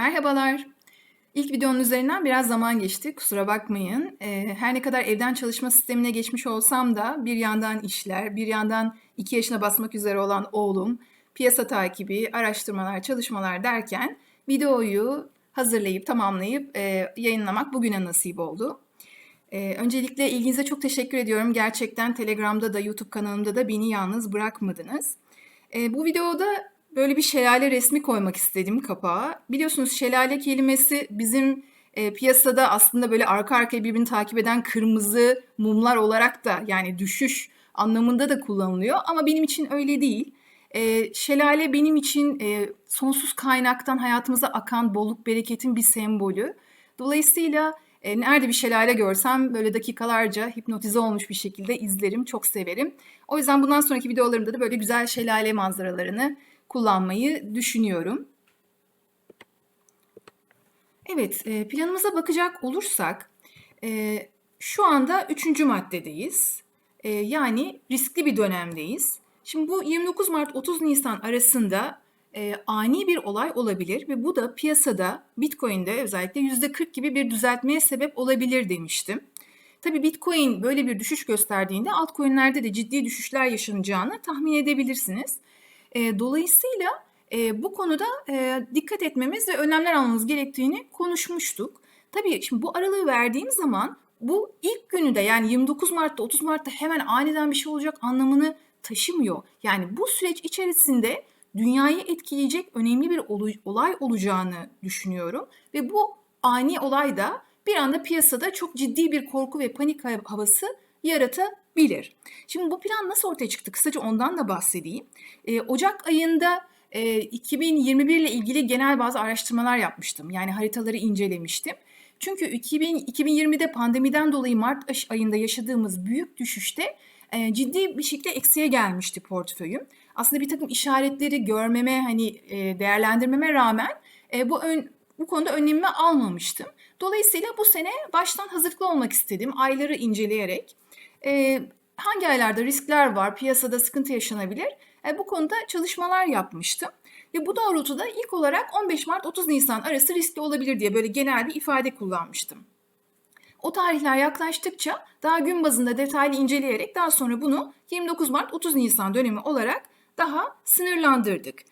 Merhabalar. İlk videonun üzerinden biraz zaman geçti. Kusura bakmayın. Ee, her ne kadar evden çalışma sistemine geçmiş olsam da bir yandan işler, bir yandan 2 yaşına basmak üzere olan oğlum, piyasa takibi, araştırmalar, çalışmalar derken videoyu hazırlayıp tamamlayıp e, yayınlamak bugüne nasip oldu. Ee, öncelikle ilginize çok teşekkür ediyorum. Gerçekten Telegram'da da YouTube kanalımda da beni yalnız bırakmadınız. Ee, bu videoda böyle bir şelale resmi koymak istedim kapağa. Biliyorsunuz şelale kelimesi bizim e, piyasada aslında böyle arka arkaya birbirini takip eden kırmızı mumlar olarak da yani düşüş anlamında da kullanılıyor. Ama benim için öyle değil. E, şelale benim için e, sonsuz kaynaktan hayatımıza akan bolluk bereketin bir sembolü. Dolayısıyla e, nerede bir şelale görsem böyle dakikalarca hipnotize olmuş bir şekilde izlerim, çok severim. O yüzden bundan sonraki videolarımda da böyle güzel şelale manzaralarını kullanmayı düşünüyorum. Evet, e, planımıza bakacak olursak e, şu anda üçüncü maddedeyiz. E, yani riskli bir dönemdeyiz. Şimdi bu 29 Mart 30 Nisan arasında ani bir olay olabilir ve bu da piyasada Bitcoin'de özellikle %40 gibi bir düzeltmeye sebep olabilir demiştim. Tabii Bitcoin böyle bir düşüş gösterdiğinde altcoin'lerde de ciddi düşüşler yaşanacağını tahmin edebilirsiniz. E, dolayısıyla e, bu konuda e, dikkat etmemiz ve önlemler almamız gerektiğini konuşmuştuk. Tabii şimdi bu aralığı verdiğim zaman bu ilk günü de yani 29 Mart'ta 30 Mart'ta hemen aniden bir şey olacak anlamını taşımıyor. Yani bu süreç içerisinde dünyayı etkileyecek önemli bir olay olacağını düşünüyorum ve bu ani olay da bir anda piyasada çok ciddi bir korku ve panik havası yaratabilir. Şimdi bu plan nasıl ortaya çıktı? Kısaca ondan da bahsedeyim. Ee, Ocak ayında e, 2021 ile ilgili genel bazı araştırmalar yapmıştım. Yani haritaları incelemiştim. Çünkü 2000, 2020'de pandemiden dolayı Mart ayında yaşadığımız büyük düşüşte e, ciddi bir şekilde eksiye gelmişti portföyüm. Aslında bir takım işaretleri görmeme, hani e, değerlendirmeme rağmen e, bu ön, bu konuda önlemimi almamıştım. Dolayısıyla bu sene baştan hazırlıklı olmak istedim. Ayları inceleyerek e, hangi aylarda riskler var, piyasada sıkıntı yaşanabilir e, bu konuda çalışmalar yapmıştım. Ve bu doğrultuda ilk olarak 15 Mart 30 Nisan arası riskli olabilir diye böyle genel bir ifade kullanmıştım. O tarihler yaklaştıkça daha gün bazında detaylı inceleyerek daha sonra bunu 29 Mart 30 Nisan dönemi olarak daha sınırlandırdık.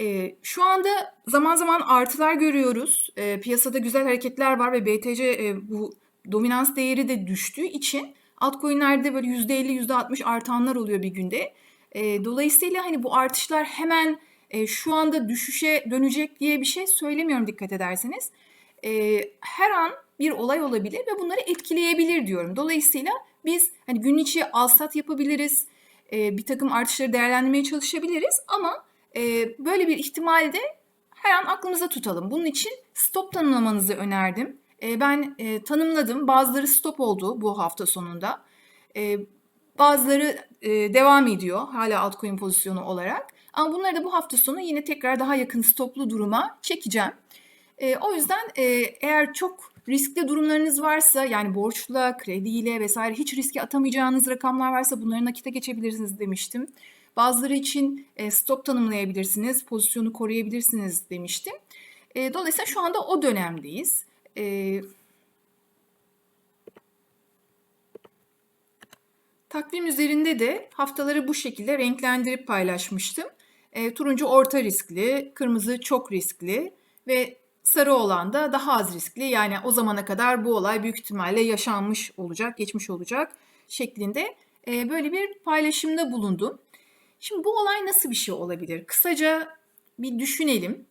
E, şu anda zaman zaman artılar görüyoruz. E, piyasada güzel hareketler var ve BTC e, bu dominans değeri de düştüğü için altcoin'lerde böyle %50 %60 artanlar oluyor bir günde. E, dolayısıyla hani bu artışlar hemen e, şu anda düşüşe dönecek diye bir şey söylemiyorum dikkat ederseniz. E, her an bir olay olabilir ve bunları etkileyebilir diyorum. Dolayısıyla biz hani gün içi alsat yapabiliriz, e, bir takım artışları değerlendirmeye çalışabiliriz ama e, böyle bir ihtimalde her an aklımıza tutalım. Bunun için stop tanımlamanızı önerdim. E, ben e, tanımladım. Bazıları stop oldu bu hafta sonunda. E, bazıları devam ediyor hala altcoin pozisyonu olarak. Ama bunları da bu hafta sonu yine tekrar daha yakın stoplu duruma çekeceğim. E, o yüzden e, eğer çok riskli durumlarınız varsa yani borçla, krediyle vesaire hiç riske atamayacağınız rakamlar varsa bunları nakite geçebilirsiniz demiştim. Bazıları için e, stop tanımlayabilirsiniz, pozisyonu koruyabilirsiniz demiştim. Dolayısıyla şu anda o dönemdeyiz. E, takvim üzerinde de haftaları bu şekilde renklendirip paylaşmıştım. E, turuncu orta riskli, kırmızı çok riskli ve sarı olan da daha az riskli. Yani o zamana kadar bu olay büyük ihtimalle yaşanmış olacak, geçmiş olacak şeklinde e, böyle bir paylaşımda bulundum. Şimdi bu olay nasıl bir şey olabilir? Kısaca bir düşünelim.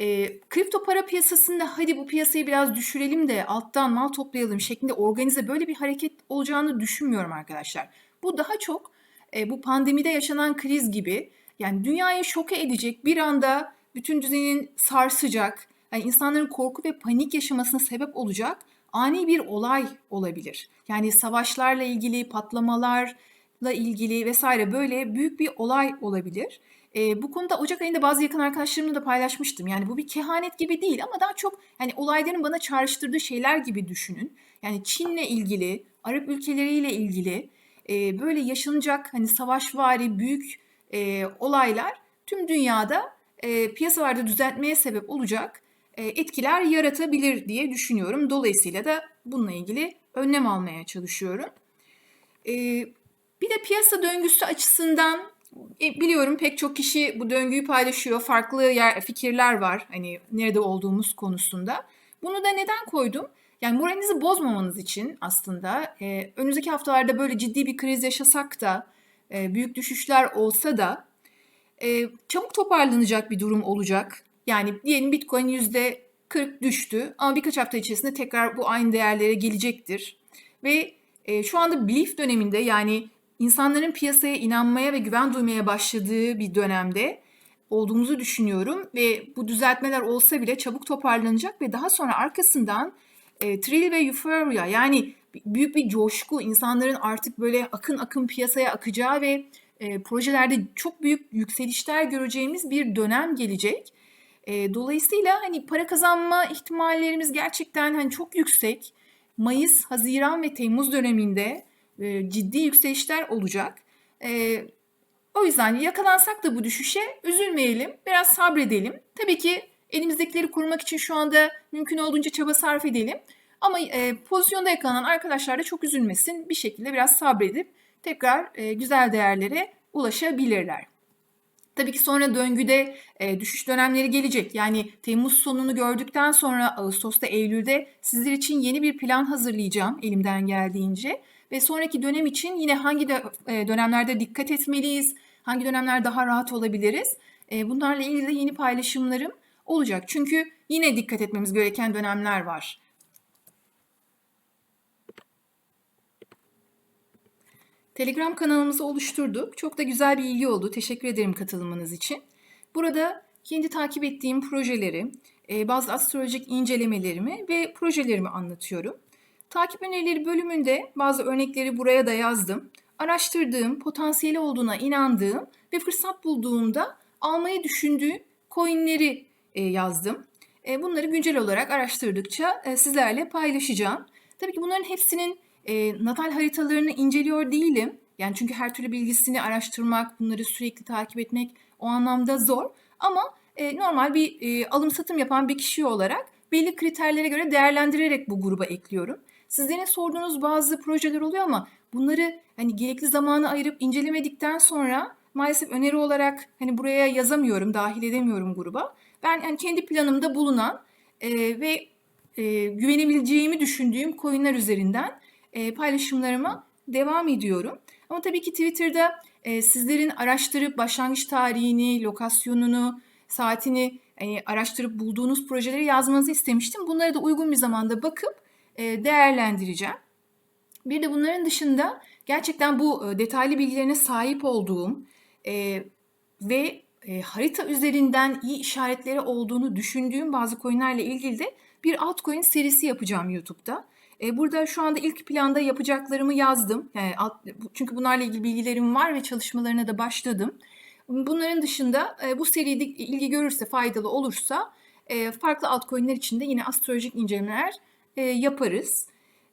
E, kripto para piyasasında hadi bu piyasayı biraz düşürelim de alttan mal toplayalım şeklinde organize böyle bir hareket olacağını düşünmüyorum arkadaşlar. Bu daha çok e, bu pandemide yaşanan kriz gibi yani dünyayı şoke edecek bir anda bütün düzenin sarsacak, yani insanların korku ve panik yaşamasına sebep olacak ani bir olay olabilir. Yani savaşlarla ilgili, patlamalarla ilgili vesaire böyle büyük bir olay olabilir. E, bu konuda Ocak ayında bazı yakın arkadaşlarımla da paylaşmıştım. Yani bu bir kehanet gibi değil ama daha çok hani olayların bana çağrıştırdığı şeyler gibi düşünün. Yani Çin'le ilgili, Arap ülkeleriyle ilgili e, böyle yaşanacak hani savaşvari büyük e, olaylar tüm dünyada e, piyasalarda düzeltmeye sebep olacak e, etkiler yaratabilir diye düşünüyorum. Dolayısıyla da bununla ilgili önlem almaya çalışıyorum. E, bir de piyasa döngüsü açısından e, biliyorum pek çok kişi bu döngüyü paylaşıyor. Farklı yer, fikirler var hani nerede olduğumuz konusunda. Bunu da neden koydum? Yani moralinizi bozmamanız için aslında e, önümüzdeki haftalarda böyle ciddi bir kriz yaşasak da e, büyük düşüşler olsa da e, çabuk toparlanacak bir durum olacak. Yani diyelim Bitcoin yüzde 40 düştü ama birkaç hafta içerisinde tekrar bu aynı değerlere gelecektir. Ve e, şu anda belief döneminde yani insanların piyasaya inanmaya ve güven duymaya başladığı bir dönemde olduğumuzu düşünüyorum ve bu düzeltmeler olsa bile çabuk toparlanacak ve daha sonra arkasından e, thrill ve euphoria yani büyük bir coşku insanların artık böyle akın akın piyasaya akacağı ve e, projelerde çok büyük yükselişler göreceğimiz bir dönem gelecek. E, dolayısıyla hani para kazanma ihtimallerimiz gerçekten hani çok yüksek. Mayıs, Haziran ve Temmuz döneminde e, ciddi yükselişler olacak. E, o yüzden yakalansak da bu düşüşe üzülmeyelim, biraz sabredelim. Tabii ki elimizdekileri korumak için şu anda mümkün olduğunca çaba sarf edelim. Ama e, pozisyonda yakalanan arkadaşlar da çok üzülmesin. Bir şekilde biraz sabredip tekrar güzel değerlere ulaşabilirler. Tabii ki sonra döngüde e, düşüş dönemleri gelecek. Yani Temmuz sonunu gördükten sonra Ağustos'ta, Eylül'de sizler için yeni bir plan hazırlayacağım elimden geldiğince. Ve sonraki dönem için yine hangi e, dönemlerde dikkat etmeliyiz, hangi dönemler daha rahat olabiliriz. E, bunlarla ilgili de yeni paylaşımlarım olacak. Çünkü yine dikkat etmemiz gereken dönemler var. Telegram kanalımızı oluşturduk. Çok da güzel bir ilgi oldu. Teşekkür ederim katılımınız için. Burada kendi takip ettiğim projeleri, e, bazı astrolojik incelemelerimi ve projelerimi anlatıyorum. Takip önerileri bölümünde bazı örnekleri buraya da yazdım. Araştırdığım, potansiyeli olduğuna inandığım ve fırsat bulduğumda almayı düşündüğüm coinleri e, yazdım. E, bunları güncel olarak araştırdıkça sizlerle paylaşacağım. Tabii ki bunların hepsinin e, natal haritalarını inceliyor değilim. Yani çünkü her türlü bilgisini araştırmak, bunları sürekli takip etmek o anlamda zor. Ama e, normal bir e, alım satım yapan bir kişi olarak belli kriterlere göre değerlendirerek bu gruba ekliyorum. Sizlerin sorduğunuz bazı projeler oluyor ama bunları hani gerekli zamanı ayırıp incelemedikten sonra maalesef öneri olarak hani buraya yazamıyorum, dahil edemiyorum gruba. Ben yani kendi planımda bulunan e, ve e, güvenebileceğimi düşündüğüm coinler üzerinden e, paylaşımlarıma devam ediyorum. Ama tabii ki Twitter'da e, sizlerin araştırıp başlangıç tarihini, lokasyonunu, saatini yani araştırıp bulduğunuz projeleri yazmanızı istemiştim. Bunları da uygun bir zamanda bakıp değerlendireceğim. Bir de bunların dışında gerçekten bu e, detaylı bilgilerine sahip olduğum e, ve e, harita üzerinden iyi işaretleri olduğunu düşündüğüm bazı coinlerle ilgili de bir altcoin serisi yapacağım YouTube'da. E, burada şu anda ilk planda yapacaklarımı yazdım. Çünkü bunlarla ilgili bilgilerim var ve çalışmalarına da başladım. Bunların dışında e, bu seride ilgi görürse, faydalı olursa e, farklı altcoin'ler için de yine astrolojik incelemeler e, yaparız.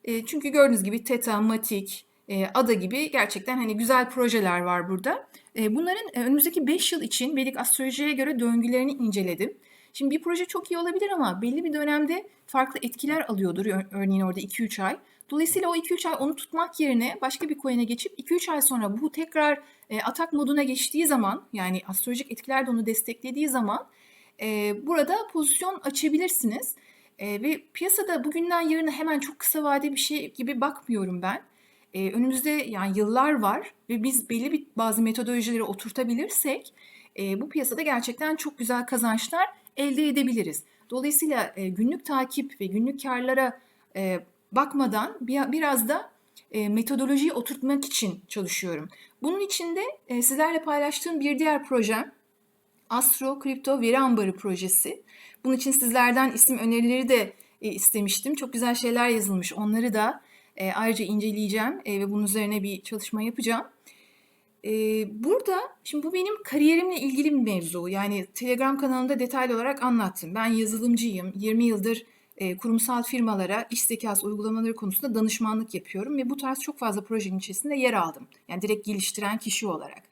E, çünkü gördüğünüz gibi Theta, Matic, e, Ada gibi gerçekten hani güzel projeler var burada. E, bunların e, önümüzdeki 5 yıl için Vedik astrolojiye göre döngülerini inceledim. Şimdi bir proje çok iyi olabilir ama belli bir dönemde farklı etkiler alıyordur. Örneğin orada 2-3 ay. Dolayısıyla o 2-3 ay onu tutmak yerine başka bir coin'e geçip 2-3 ay sonra bu tekrar e, atak moduna geçtiği zaman yani astrolojik etkiler de onu desteklediği zaman e, burada pozisyon açabilirsiniz. E, ve piyasada bugünden yarına hemen çok kısa vade bir şey gibi bakmıyorum ben. E, önümüzde yani yıllar var ve biz belli bir bazı metodolojileri oturtabilirsek e, bu piyasada gerçekten çok güzel kazançlar elde edebiliriz. Dolayısıyla e, günlük takip ve günlük karlara e, bakmadan bir, biraz da e, metodolojiyi oturtmak için çalışıyorum. Bunun için de e, sizlerle paylaştığım bir diğer projem Astro Kripto Veri Ambarı projesi. Bunun için sizlerden isim önerileri de e, istemiştim. Çok güzel şeyler yazılmış. Onları da e, ayrıca inceleyeceğim e, ve bunun üzerine bir çalışma yapacağım. Burada şimdi bu benim kariyerimle ilgili bir mevzu. Yani Telegram kanalında detaylı olarak anlattım. Ben yazılımcıyım. 20 yıldır kurumsal firmalara iş zekası uygulamaları konusunda danışmanlık yapıyorum ve bu tarz çok fazla projenin içerisinde yer aldım. Yani direkt geliştiren kişi olarak.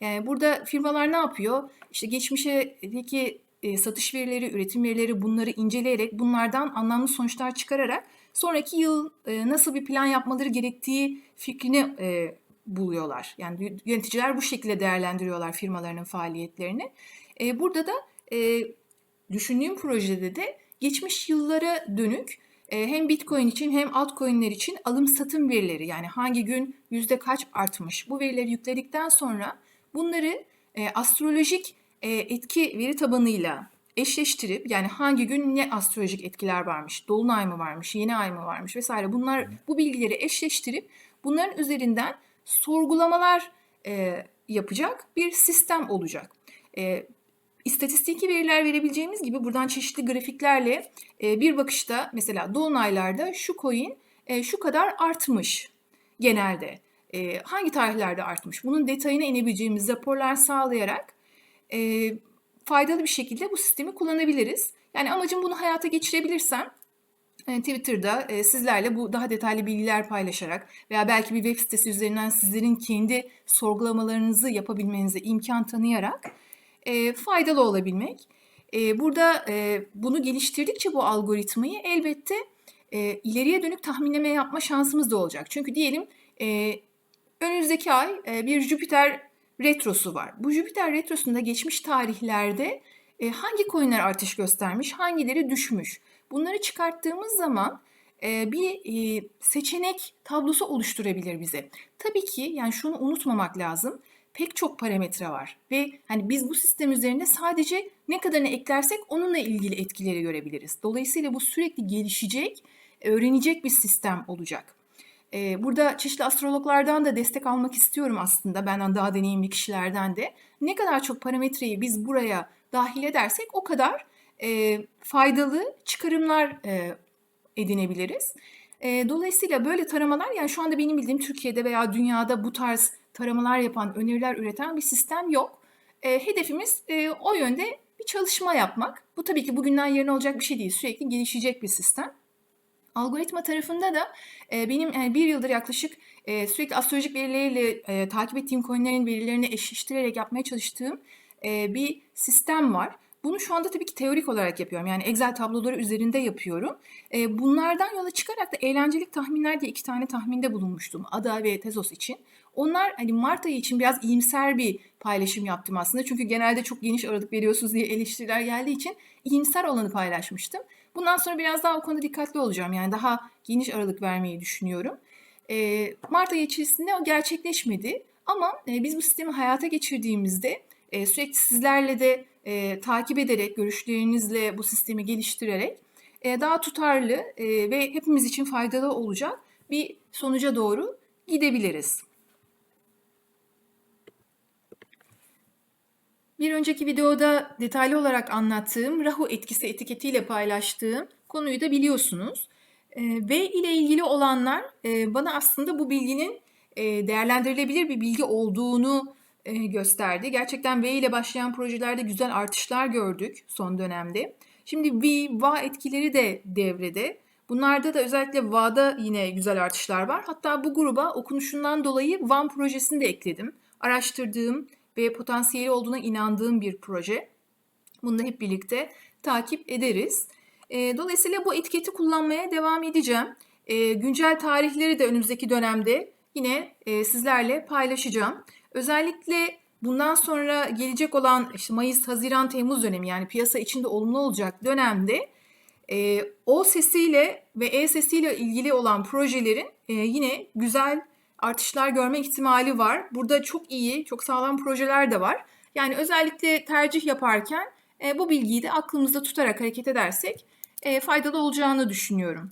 Yani burada firmalar ne yapıyor? İşte geçmişteki e, satış verileri, üretim verileri bunları inceleyerek bunlardan anlamlı sonuçlar çıkararak sonraki yıl e, nasıl bir plan yapmaları gerektiği fikrini e, buluyorlar. Yani yöneticiler bu şekilde değerlendiriyorlar firmalarının faaliyetlerini. Burada da düşündüğüm projede de geçmiş yıllara dönük hem Bitcoin için hem altcoin'ler için alım satım verileri yani hangi gün yüzde kaç artmış bu verileri yükledikten sonra bunları e, astrolojik e, etki veri tabanıyla eşleştirip yani hangi gün ne astrolojik etkiler varmış, dolunay mı varmış, yeni ay mı varmış vesaire bunlar bu bilgileri eşleştirip bunların üzerinden sorgulamalar e, yapacak bir sistem olacak. E, istatistiki veriler verebileceğimiz gibi buradan çeşitli grafiklerle e, bir bakışta mesela dolunaylarda şu coin e, şu kadar artmış genelde. E, hangi tarihlerde artmış? Bunun detayına inebileceğimiz raporlar sağlayarak e, faydalı bir şekilde bu sistemi kullanabiliriz. Yani amacım bunu hayata geçirebilirsem e, Twitter'da e, sizlerle bu daha detaylı bilgiler paylaşarak veya belki bir web sitesi üzerinden sizlerin kendi sorgulamalarınızı yapabilmenize imkan tanıyarak e, faydalı olabilmek. E, burada e, bunu geliştirdikçe bu algoritmayı elbette e, ileriye dönük tahminleme yapma şansımız da olacak. Çünkü diyelim e, önümüzdeki ay e, bir Jüpiter retrosu var. Bu Jüpiter retrosunda geçmiş tarihlerde e, hangi coinler artış göstermiş, hangileri düşmüş. Bunları çıkarttığımız zaman e, bir seçenek tablosu oluşturabilir bize. Tabii ki yani şunu unutmamak lazım. Pek çok parametre var ve hani biz bu sistem üzerinde sadece ne kadarını eklersek onunla ilgili etkileri görebiliriz. Dolayısıyla bu sürekli gelişecek, öğrenecek bir sistem olacak. Ee, burada çeşitli astrologlardan da destek almak istiyorum aslında. Benden daha deneyimli kişilerden de. Ne kadar çok parametreyi biz buraya dahil edersek o kadar e, faydalı çıkarımlar e, edinebiliriz. E, dolayısıyla böyle taramalar yani şu anda benim bildiğim Türkiye'de veya dünyada bu tarz taramalar yapan, öneriler üreten bir sistem yok. E, hedefimiz e, o yönde bir çalışma yapmak. Bu tabii ki bugünden yarın olacak bir şey değil. Sürekli gelişecek bir sistem. Algoritma tarafında da e, benim yani bir yıldır yaklaşık e, sürekli astrolojik verileriyle e, takip ettiğim coinlerin verilerini eşleştirerek yapmaya çalıştığım e, bir sistem var. Bunu şu anda tabii ki teorik olarak yapıyorum. Yani Excel tabloları üzerinde yapıyorum. E, bunlardan yola çıkarak da eğlencelik tahminler diye iki tane tahminde bulunmuştum. Ada ve Tezos için. Onlar hani Mart ayı için biraz iyimser bir paylaşım yaptım aslında. Çünkü genelde çok geniş aralık veriyorsunuz diye eleştiriler geldiği için iyimser olanı paylaşmıştım. Bundan sonra biraz daha o konuda dikkatli olacağım. Yani daha geniş aralık vermeyi düşünüyorum. E, Mart ayı içerisinde o gerçekleşmedi. Ama e, biz bu sistemi hayata geçirdiğimizde e, sürekli sizlerle de e, takip ederek, görüşlerinizle bu sistemi geliştirerek e, daha tutarlı e, ve hepimiz için faydalı olacak bir sonuca doğru gidebiliriz. Bir önceki videoda detaylı olarak anlattığım Rahu etkisi etiketiyle paylaştığım konuyu da biliyorsunuz. E, v ile ilgili olanlar e, bana aslında bu bilginin e, değerlendirilebilir bir bilgi olduğunu e, gösterdi. Gerçekten V ile başlayan projelerde güzel artışlar gördük son dönemde. Şimdi V, VA etkileri de devrede. Bunlarda da özellikle VA'da yine güzel artışlar var. Hatta bu gruba okunuşundan dolayı VAN projesini de ekledim. Araştırdığım ve potansiyeli olduğuna inandığım bir proje. Bunu da hep birlikte takip ederiz. E, dolayısıyla bu etiketi kullanmaya devam edeceğim. E, güncel tarihleri de önümüzdeki dönemde yine e, sizlerle paylaşacağım. Özellikle bundan sonra gelecek olan işte Mayıs, Haziran, Temmuz dönemi yani piyasa içinde olumlu olacak dönemde e, O sesiyle ve E sesiyle ilgili olan projelerin e, yine güzel artışlar görme ihtimali var. Burada çok iyi, çok sağlam projeler de var. Yani özellikle tercih yaparken e, bu bilgiyi de aklımızda tutarak hareket edersek e, faydalı olacağını düşünüyorum.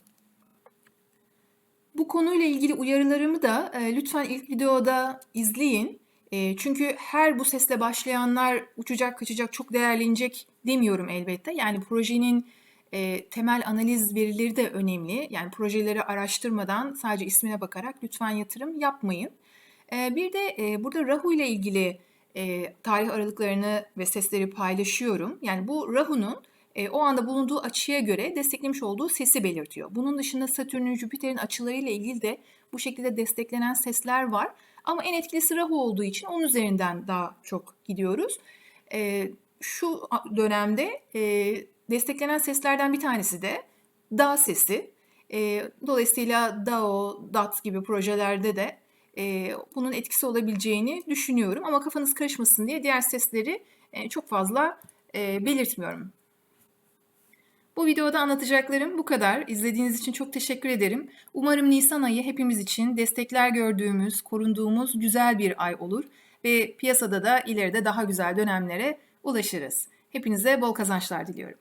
Bu konuyla ilgili uyarılarımı da e, lütfen ilk videoda izleyin. E, çünkü her bu sesle başlayanlar uçacak kaçacak çok değerlenecek demiyorum elbette. Yani projenin e, temel analiz verileri de önemli. Yani projeleri araştırmadan sadece ismine bakarak lütfen yatırım yapmayın. E, bir de e, burada Rahu ile ilgili e, tarih aralıklarını ve sesleri paylaşıyorum. Yani bu Rahu'nun e, o anda bulunduğu açıya göre desteklemiş olduğu sesi belirtiyor. Bunun dışında Satürn'ün, Jüpiter'in açılarıyla ilgili de bu şekilde desteklenen sesler var. Ama en etkilisi Rahu olduğu için onun üzerinden daha çok gidiyoruz. E, şu dönemde e, desteklenen seslerden bir tanesi de DAO sesi. E, dolayısıyla DAO, DAT gibi projelerde de e, bunun etkisi olabileceğini düşünüyorum. Ama kafanız karışmasın diye diğer sesleri e, çok fazla e, belirtmiyorum. Bu videoda anlatacaklarım bu kadar. İzlediğiniz için çok teşekkür ederim. Umarım Nisan ayı hepimiz için destekler gördüğümüz, korunduğumuz güzel bir ay olur ve piyasada da ileride daha güzel dönemlere ulaşırız. Hepinize bol kazançlar diliyorum.